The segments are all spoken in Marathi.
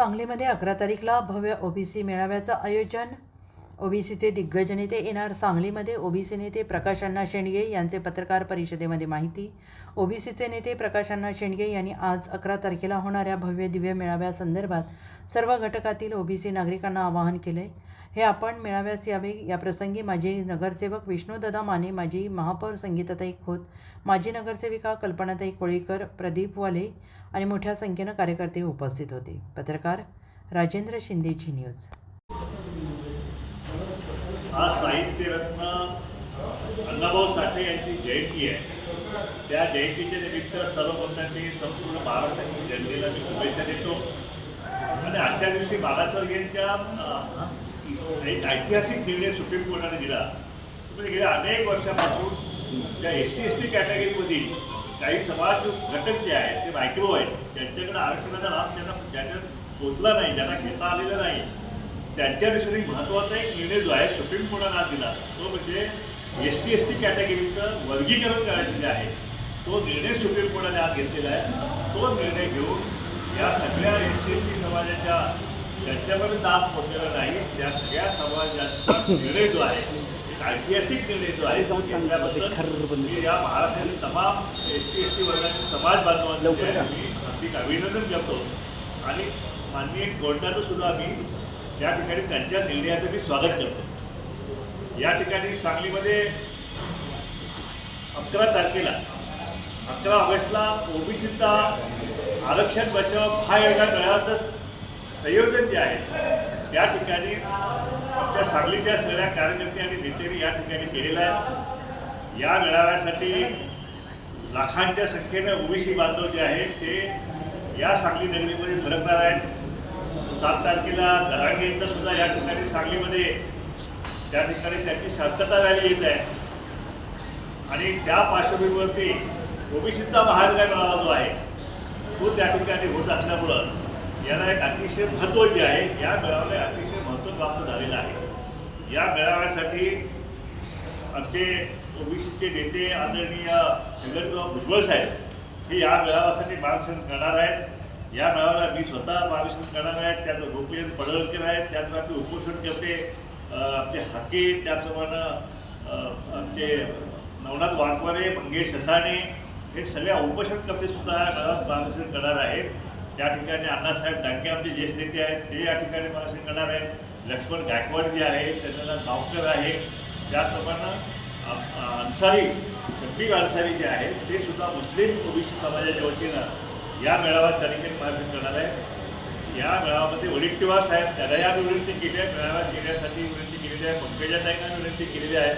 सांगलीमध्ये अकरा तारीखला भव्य ओबीसी मेळाव्याचं आयोजन ओबीसीचे दिग्गज नेते येणार सांगलीमध्ये. ओबीसी नेते प्रकाश अण्णा शेंडगे यांचे पत्रकार परिषदेमध्ये माहिती. ओबीसीचे नेते प्रकाश अण्णा शेंडगे यांनी आज अकरा तारखेला होणाऱ्या भव्य दिव्य मेळाव्यासंदर्भात सर्व घटकातील ओबीसी नागरिकांना आवाहन केले हे आपण मेळाव्यास यावे याप्रसंगी माजी नगरसेवक विष्णूदादा माने माजी महापौर संगीताताई खोत माजी नगरसेविका कल्पनाताई कोळीकर प्रदीप वाले आणि मोठ्या संख्येनं कार्यकर्ते उपस्थित होते. पत्रकार राजेंद्र शिंदेची न्यूज. आज साहित्यरत्न अण्णाभाऊ साठे यांची जयंती आहे. त्या जयंतीच्या निमित्त सर्वप्रथम संपूर्ण महाराष्ट्रातील जनतेला मी शुभेच्छा देतो. आणि आजच्या दिवशी मागासवर्गीयांच्या यांच्या एक ऐतिहासिक निर्णय सुप्रीम कोर्टाने दिला. म्हणजे गेल्या अनेक वर्षापासून त्या एस सी एस टी कॅटेगरीमधील काही समाज घटक जे आहेत ते मायक्रो आहेत. त्यांच्याकडे आरक्षणाचा लाभ त्यांना ज्यांना पोचला नाही ज्यांना घेता आलेला नाही त्यांच्याविषयी महत्त्वाचा एक निर्णय जो आहे सुप्रीम कोर्टाने आज दिला. तो म्हणजे एस सी एस टी कॅटेगरीचं वर्गीकरण करायचं जे आहे तो निर्णय सुप्रीम कोर्टाने आज घेतलेला आहे. तो निर्णय घेऊन या सगळ्या एस सी एस टी समाजाच्या ज्यांच्यापर्यंत लाभ पोचलेला नाही त्या सगळ्या समाजाचा निर्णय जो आहे एक ऐतिहासिक निर्णय जो आहे मी या महाराष्ट्रातील तमाम एस सी एस टी वर्गातील समाज बांधवांचे मी हार्दिक अभिनंदन करतो. आणि माननीय कोर्टाचं सुद्धा मी त्या ठिकाणी त्यांच्या निर्णयाचं मी स्वागत करतो. या ठिकाणी सांगलीमध्ये अकरा तारखेला अकरा ऑगस्टला ओबीसीचा आरक्षण बचाव हा एका गळ्याचं संयोजन जे आहे त्या ठिकाणी आमच्या सांगलीच्या सगळ्या कार्यकर्ते आणि नेत्यांनी या ठिकाणी केलेला आहे. या मेळाव्यासाठी लाखांच्या संख्येनं ओबीसी बांधव जे आहेत ते या सांगली नगरीमध्ये भरकणार आहेत. सात तारखेला दरांगेंचं सुद्धा या ठिकाणी सांगलीमध्ये त्या ठिकाणी त्यांची शांतता रॅली येत आहे. आणि त्या पार्श्वभूमीवरती ओबीसीचा महाविकास मेळावा जो आहे तो त्या ठिकाणी होत असल्यामुळं याला एक अतिशय महत्त्व जे आहे या मेळाव्याला अतिशय महत्त्व प्राप्त झालेलं आहे. या मेळाव्यासाठी आमचे ओबीसीचे नेते आदरणीय छगनराव भुजबळ साहेब हे या मेळाव्यासाठी मार्गदर्शन करणार आहेत. या मेळाव्याला मी स्वतः मार्गदर्शन करणार आहे त्यात गोपीचंद पडळकर आहेत त्याचप्रमाणे उपोषण करते. आपले हाके त्याचप्रमाणे आमचे नवनाथ वाघमारे मंगेश ससाणे हे सगळ्या उपोषणकर्ते सुद्धा या मेळाव्यात मार्गदर्शन करणार आहेत. त्या ठिकाणी अण्णासाहेब डांगे आमचे ज्येष्ठ नेते आहेत ते या ठिकाणी मार्गदर्शन करणार आहेत. लक्ष्मण गायकवाड जे आहे त्यांना गावकर आहे. त्याचप्रमाणे अन्सारी शब्बीर अन्सारी जे आहेत ते सुद्धा मुस्लिम ओबीसी समाजाच्या वतीनं या मेळाव्यात त्या ठिकाणी मार्गदर्शन करणार आहे. या मेळाव्यामध्ये वडिट्टीवार साहेब त्याला या विनंती केली आहे. मेळाव्यात येण्यासाठी विनंती केलेली आहे. पंकजाताईंना विनंती केलेली आहे.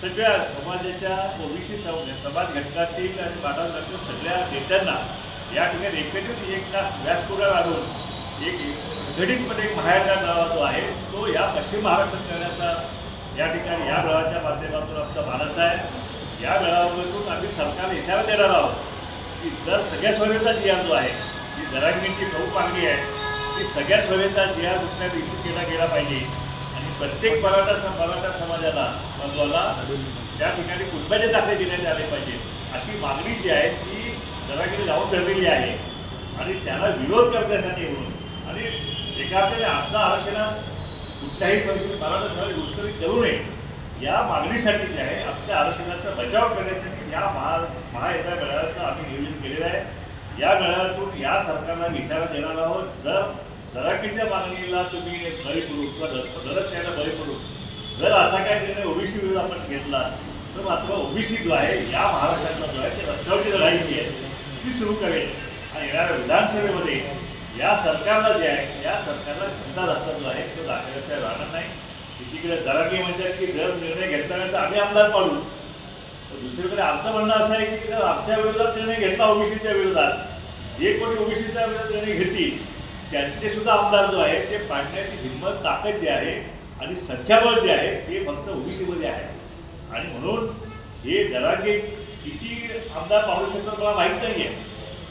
सगळ्या समाजाच्या ओबीसी समाज घटकातील आणि मानवातील सगळ्या नेत्यांना या ठिकाणी एकत्रित एक तास व्यासपुरा आणून एक घडीतमध्ये एक बाहेरचा मेळावा जो आहे तो या पश्चिम महाराष्ट्रात करण्याचा या ठिकाणी या मेळाव्याच्या माध्यमातून आमचा मानस आहे. या मेळाव्यातून आम्ही सरकारला इशारा देणार आहोत. की जर सगळ्या सोयीचा जी जो आहे जी जरांगींची प्रमुख मागणी आहे ती सगळ्या सोयीचा जिया आर कुठल्या इश्यू केला गेला पाहिजे. आणि प्रत्येक मराठा मराठा समाजाला बांधवाला त्या ठिकाणी कुटुंबाचे दाखले देण्यात आले पाहिजे. अशी मागणी जी आहे ती जरांगीने लावून धरलेली आहे. आणि त्याला विरोध करण्यासाठी म्हणून. आणि एका अर्थाने आमचा आरक्षणात कुठल्याही परिस्थितीत मराठा समाज घुसखोरी करू नये. या मागणीसाठी जे आहे आपल्या आरक्षणाचा बचाव करण्यासाठी या महा महायुद्धा मेळाव्याचं आम्ही नियोजन केलेलं आहे. या मेळाव्यातून या सरकारला निशाणा देणार आहोत. जर जराकीच्या मागणीला तुम्ही बळी करू किंवा दरच त्याला बळी करू जर असा काय निर्णय ओबीसी विरोध आपण घेतला तर मात्र ओबीसी जो आहे या महाराष्ट्रातला जो आहे ते रस्त्यावरची लढाई जी आहे ती सुरू करेल. आणि येणाऱ्या विधानसभेमध्ये या सरकारला जे आहे या सरकारला चिंता रस्ता जो आहे तो दाखवता राहणार नाही. एकीकडे जरांगी म्हणतात की जर निर्णय घेतला तर आम्ही आमदार पाडू. तर दुसरीकडे आमचं म्हणणं असं आहे की जर आमच्या विरोधात निर्णय घेतला ओबीसीच्या विरोधात. जे कोणी ओबीसीच्या विरोधात निर्णय घेतील त्यांचे सुद्धा आमदार जो आहे ते पाडण्याची हिंमत ताकद जी आहे आणि संख्याबळ जे आहे ते फक्त ओबीसीमध्ये आहे. आणि म्हणून हे जरांगे किती आमदार पाहू शकतात मला माहीत नाही आहे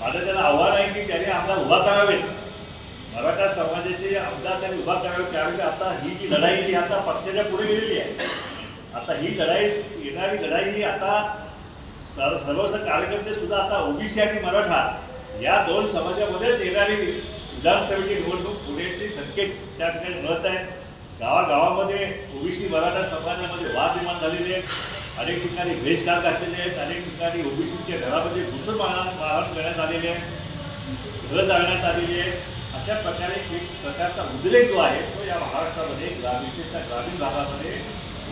माझं त्याला आव्हान आहे की त्याने आमदार उभा करावेत. मराठा समाजाचे आमदार त्यांनी उभा करावे की आता ही जी लढाई ही आता पक्षाच्या पुढे गेलेली आहे. आता ही लढाई येणारी लढाई ही आता सर्व सर्वस्व कार्यकर्ते सुद्धा आता ओबीसी आणि मराठा या दोन समाजामध्येच येणारी विधानसभेची निवडणूक पुण्याचे संकेत त्या ठिकाणी मिळत आहेत. गावागावामध्ये ओबीसी मराठा समाजामध्ये वाद निर्माण झालेले आहेत. अनेक ठिकाणी भेषकार घातलेले आहेत. अनेक ठिकाणी ओबीसीच्या घरामध्ये घुसून मारहाण मारहाण करण्यात आलेले आहे. घरं जाळण्यात आलेली आहे. अशा प्रकारे एक प्रकारचा उद्रेक जो आहे तो या महाराष्ट्रामध्ये विशेषतः ग्रामीण भागामध्ये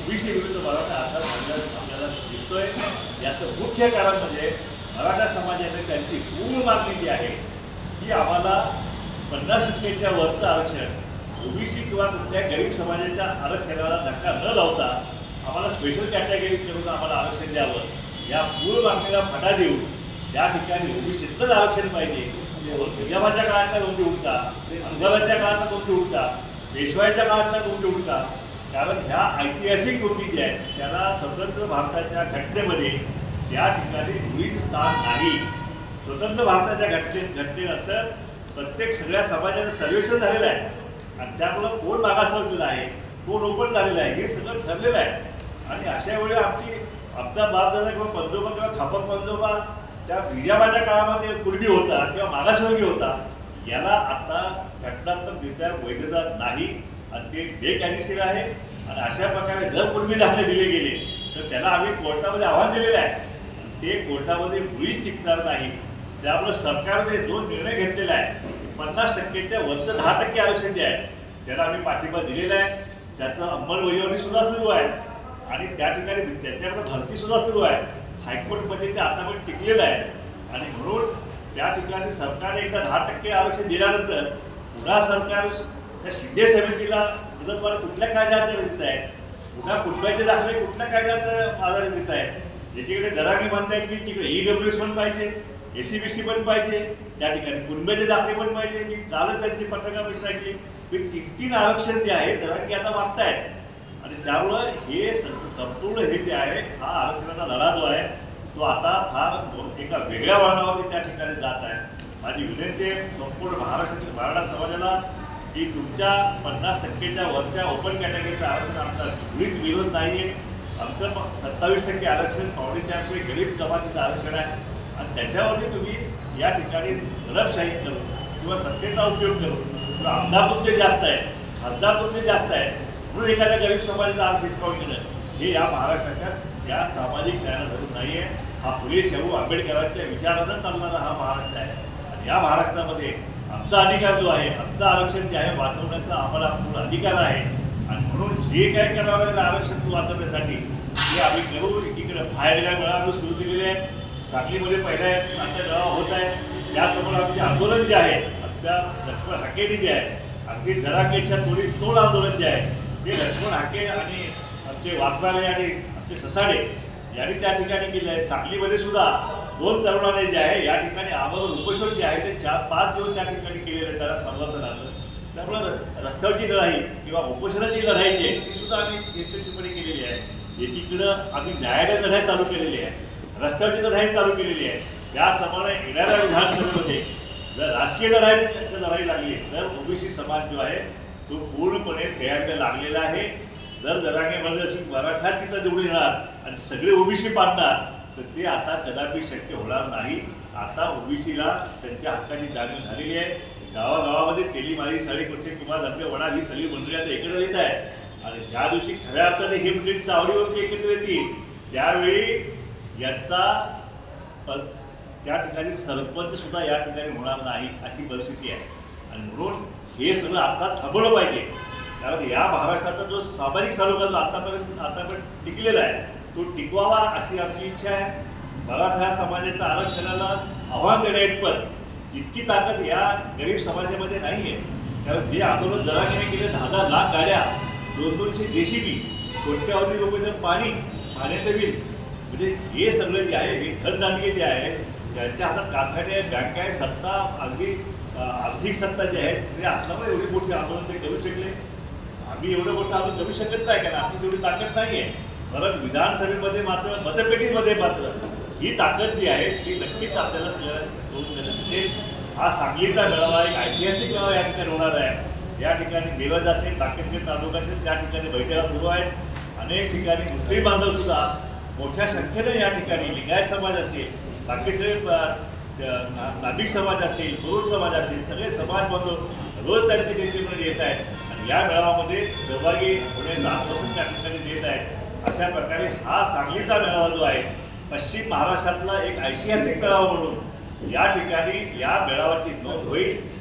ओबीसी विरुद्ध मराठा आता आपल्याला आपल्याला दिसतोय. याचं मुख्य कारण म्हणजे मराठा समाजाने त्यांची पूर्ण मागणी जी आहे ती आम्हाला पन्नास टक्केच्या वरचं आरक्षण ओबीसी किंवा कुठल्या गरीब समाजाच्या आरक्षणाला धक्का न लावता आम्हाला स्पेशल कॅटेगरी करून आम्हाला आरक्षण द्यावं. या मूळ मागणीला फटा देऊन त्या ठिकाणी ओबीसीतलंच आरक्षण पाहिजे. निजामाच्या काळातल्या नोंदी उठता अंगराच्या काळातल्या नोंदी उठता पेशवाईच्या काळातल्या नोंदी उठता. कारण ह्या ऐतिहासिक गोष्टी ज्या आहेत त्याला स्वतंत्र भारताच्या घटनेमध्ये त्या ठिकाणी मुळीच स्थान नाही. स्वतंत्र भारताच्या घटने घटनेनंतर प्रत्येक सगळ्या समाजाचं सर्वेक्षण झालेलं आहे. आणि त्यामुळं कोण मागासवर्गीय आहे कोण ओपन झालेलं आहे हे सगळं ठरलेलं आहे. आणि अशा वेळी आमची आमचा बापदादा किंवा पंजोबा किंवा खापक पंजोबा त्या विजामाच्या काळामध्ये कुणबी होता किंवा मागासवर्गीय होता याला आता घटनात्मकरित्या वैधता नाही. आणि ते बेकायदेशीर आहे. आणि अशा प्रकारे जर कुणबी दाखले दिले गेले तर त्याला आम्ही कोर्टामध्ये आव्हान दिलेलं आहे. ते कोर्टामध्ये मुळीच टिकणार नाही. त्यामुळे सरकारने जो निर्णय घेतलेला आहे पन्नास टक्केच्या वरचं दहा टक्के आरक्षण जे आहे त्याला आम्ही पाठिंबा दिलेला आहे. त्याचं अंमलबजावणी सुद्धा सुरू आहे. आणि त्या ठिकाणी त्याच्याकडे भरती सुद्धा सुरू आहे. हायकोर्टमध्ये ते आता पण टिकलेलं आहे. आणि म्हणून त्या ठिकाणी सरकारने एकदा दहा टक्के आरक्षण दिल्यानंतर पुन्हा सरकार त्या शिंदे समितीला मुदतवाढ कुठल्या कायद्यात देत आहे? पुन्हा कुटुंबाचे दाखले कुठल्या कायद्यात आधार देत आहे? एकीकडे दरागे म्हणतायत की तिकडे ई डब्ल्यू एस पण पाहिजे ए सी बी सी पण पाहिजे त्या ठिकाणी कुटुंबाचे दाखले पण पाहिजे मी कालच त्यांची पत्रकार विचारली की तीन तीन आरक्षण जे आहे दरांगी आता मागतायत. आणि त्यामुळं हे सं- संपूर्ण हे जे आहे हा आरक्षणाचा लढा जो आहे तो आता फार एका वेगळ्या वाहनावरती त्या ठिकाणी जात आहे. माझी विनंती आहे संपूर्ण महाराष्ट्रातील मराठा समाजाला की तुमच्या पन्नास टक्केच्या वरच्या ओपन कॅटेगरीचं आरक्षण आमचा मुळीच विरोध नाही आहे आमचं सत्तावीस टक्के आरक्षण पावणे चारशे गरीब जमातीचं आरक्षण आहे. आणि त्याच्यावरती तुम्ही या ठिकाणी दरपशाही करून किंवा सत्तेचा उपयोग करून किंवा आमदार तुमचे जास्त आहे खासदार तुमचे जास्त आहे म्हणून एखाद्या गरीब समाजाचा आज डिस्काउंट केलं हे या महाराष्ट्राच्या या सामाजिक न्यायाला धरून नाही आहे हा फुले शाहू आंबेडकरांच्या विचारानं चालणारा हा महाराष्ट्र आहे. आणि या महाराष्ट्रामध्ये आमचा अधिकार जो आहे आमचं आरक्षण जे आहे वाचवण्याचा आम्हाला पूर्ण अधिकार आहे. आणि म्हणून जे काय करावं लागेल आरक्षण वाचवण्यासाठी ते आम्ही करू एकीकडे बाहेरगाव मेळावे सुरू केलेले आहेत सांगलीमध्ये पहिल्या आमच्या मेळावा होत आहे. त्याचबरोबर आमचे आंदोलन जे आहे आमच्या लक्ष्मण हाकेरी जे आहे अगदी जरांगेच्या थोडी तोड आंदोलन जे आहे ते लक्ष्मण हाके आणि आमचे वाघमारे आणि आमचे ससाडे यांनी त्या ठिकाणी केले आहे. सांगलीमध्ये सुद्धा दोन तरुणाने जे आहे या ठिकाणी आम्हाला उपोषण जे आहे ते चार पाच दिवस त्या ठिकाणी केलेलं आहे. त्याला आलं. त्यामुळं रस्त्यावरची लढाई किंवा उपोषणाची लढाई जी आहे ती सुद्धा आम्ही यशस्वीपणे केलेली आहे. याचीकडं आम्ही न्यायालय लढाई चालू केलेली आहे. रस्त्यावरची लढाई चालू केलेली आहे. त्याप्रमाणे येणाऱ्या विधानसभेमध्ये जर राजकीय लढाई लढाई लागली तर ओबीसी समाज जो आहे तो पूर्णपणे तयारीला लागलेला आहे. जर जरांगे म्हणजे अशी मराठा तिथं निवडून येणार आणि सगळे ओबीसी पाडणार तर ते आता कदापि शक्य होणार नाही. आता ओबीसीला त्यांच्या हक्काची जाणीव झालेली आहे. गावागावामध्ये तेलीमाळी सळी कुठे किंवा धर्मे वडा ही सगळी मंडळी आता एकत्र येत आहे आणि ज्या दिवशी खऱ्या अर्थाने ही मंडळी चावडीवरती एकत्र येतील त्यावेळी याचा प- त्या ठिकाणी सरपंच सुद्धा या ठिकाणी होणार नाही अशी परिस्थिती आहे. आणि म्हणून हे सगळं आता थांबवलं पाहिजे. कारण या महाराष्ट्राचा जो सामाजिक सलोखा जो आतापर्यंत आतापर्यंत टिकलेला आहे तो टिकवावा अशी आमची इच्छा आहे. मराठा समाजाच्या आरक्षणाला आव्हान देण्याइतपत इतकी ताकद या गरीब समाजामध्ये नाही आहे कारण जे आंदोलन जरांगीने केले दहा दहा लाख गाड्या दोन दोनशे जे सी बी कोट्यावधी रुपये पाणी पाण्याचं बिल म्हणजे हे सगळं जे आहे हे धनदानगे जे आहे त्यांच्या हातात कारखाने बँक आहे सत्ता अगदी आर्थिक सत्ता जी आहे ते असल्यामुळे एवढी मोठी आंदोलन ते करू शकले. आम्ही एवढं मोठं आंदोलन करू शकत नाही कारण आपली तेवढी ताकद नाही आहे. परत विधानसभेमध्ये मात्र मतपेटीमध्ये मात्र ही ताकद जी आहे ती नक्कीच आपल्याला सगळ्याला दिसेल. हा सांगलीचा मेळावा एक ऐतिहासिक मेळावा या ठिकाणी होणार आहे. या ठिकाणी देवज असेल ताकेदगीर तालुका असेल त्या ठिकाणी बैठका सुरू आहेत. अनेक ठिकाणी मुस्लिम बांधव सुद्धा मोठ्या संख्येने या ठिकाणी लिंगायत समाज असेल बाकीचे ना- नाभिक समाज असेल कुरुड समाज असेल सगळे समाज बांधव रोज त्यांचे नेते येत आहेत. आणि या मेळाव्यामध्ये सहभागी होण्याचं आश्वासन त्या ठिकाणी देत आहेत. अशा प्रकारे हा सांगलीचा मेळावा जो आहे पश्चिम महाराष्ट्रातला एक ऐतिहासिक मेळावा म्हणून या ठिकाणी या मेळाव्याची नोंद होईल.